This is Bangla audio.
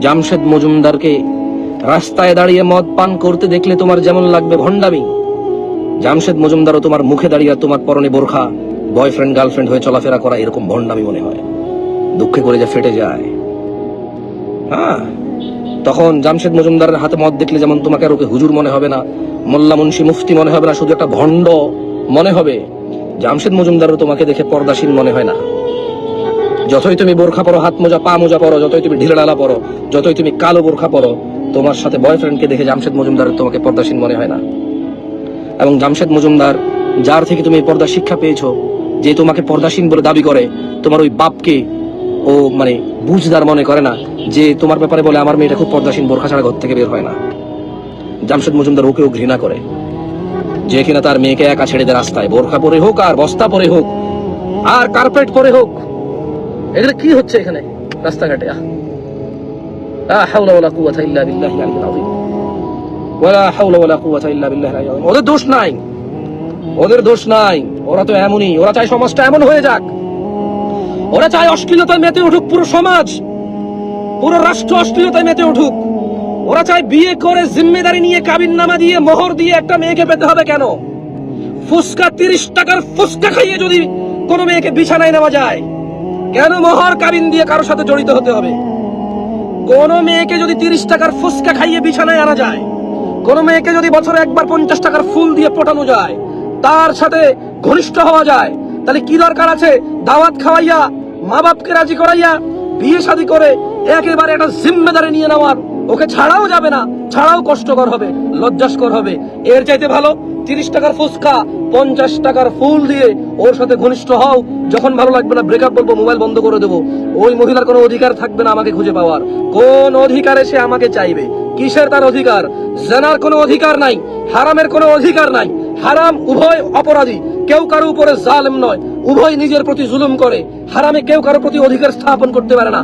জামশেদ মজুমদারকে রাস্তায় দাঁড়িয়ে মদ পান করতে দেখলে তোমার যেমন লাগবে ভণ্ডামি। জামশেদ মজুমদারও তোমার মুখে দাঁড়িয়ে তোমার পরনে বোরখা বয়ফ্রেন্ড গার্লফ্রেন্ড হয়ে চলাফেরা করা এরকম ভণ্ডামি মনে হয়। দুঃখে করে যে ফেটে যায়। হ্যাঁ তখন জামশেদ মজুমদারের হাতে মদ দেখলে যেমন তোমাকে আর ওকে হুজুর মনে হবে না, মোল্লা মুন্সি মুফতি মনে হবে না, শুধু একটা ভণ্ড মনে হবে। জামশেদ মজুমদারও তোমাকে দেখে পর্দাসীন মনে হয় না। যতই তুমি বোরখা পরো, হাত মোজা, পা মোজা পরো, যতই তুমি ঢিলাডালা পরো, যতই তুমি কালো বোরখা পরো, তোমার সাথে বয়ফ্রেন্ডকে দেখে জামশেদ মজুমদার তোমাকে পর্দাসীন মনে হয় না। এবং জামশেদ মজুমদার, যার থেকে তুমি পর্দা শিক্ষা পেয়েছ, যে তোমাকে পর্দাসীন বলে দাবি করে, তোমার ওই বাপকে ও মানে বুঝদার মনে করে না, যে তোমার ব্যাপারে বলে আমার মেয়েটা খুব পর্দাসীন, বোরখা ছাড়া ঘর থেকে বের হয় না। জামশেদ মজুমদার ওকেও ঘৃণা করে। যে কিনা তার মেয়েকে একা ছেড়ে দেয় রাস্তায়, বোরখা পরে হোক আর বস্তা পরে হোক, আর কার্পেট পরে হোক এগুলো কি হচ্ছে এখানে? রাস্তাঘাটে ওদের দোষ নাই। ওদের দোষ নাই। ওরা তো এমনই। ওরা চায় সমাজটা এমন হয়ে যাক। ওরা চায় অশ্লীলতায় মেতে উঠুক পুরো সমাজ। পুরো রাষ্ট্র অশ্লীলতায় মেতে উঠুক। ওরা চায় বিয়ে করে জিম্মেদারি নিয়ে কাবিন নামা দিয়ে মোহর দিয়ে একটা মেয়েকে পেতে হবে কেন? ফুসকা তিরিশ টাকার ফুসকা খাইয়ে যদি কোনো মেয়েকে বিছানায় নেওয়া যায়। কেন মোহর কাবিন দিয়ে কারোর সাথে জড়িত হতে হবে? কোন মেয়েকে যদি তিরিশ টাকার ফুসকা খাইয়ে বিছানায় আনা যায়, কোন মেয়েকে যদি বছরে একবার পঞ্চাশ টাকার ফুল দিয়ে পটানো যায়, তার সাথে ঘনিষ্ঠ হওয়া যায়, তাহলে কি দরকার আছে? দাওয়াত খাওয়াইয়া মা বাপকে রাজি করাইয়া, বিয়ে শাদী করে একেবারে একটা জিম্মেদারে নিয়ে নেওয়ার ওকে ছাড়াও যাবে না, ছাড়াও কষ্টকর হবে, লজ্জাস্কর হবে। এর চাইতে ভালো, তিরিশ টাকার ফুচকা, পঞ্চাশ টাকার ফুল দিয়ে ওর সাথে ঘনিষ্ঠ হও। যখন ভালো লাগবে না ব্রেকআপ বলব মোবাইল বন্ধ করে দেবো। ওই মহিলার কোনো অধিকার থাকবে না আমাকে খুঁজে পাওয়ার। কোন অধিকারে সে আমাকে চাইবে? কিসের তার অধিকার? জেনার কোনো অধিকার নাই, হারামের কোনো অধিকার নাই। হারাম উভয় অপরাধী, কেউ কারও উপরে জালেম নয়। উভয় নিজের প্রতি জুলুম করে। হারামে কেউ কারও প্রতি অধিকার স্থাপন করতে পারে না।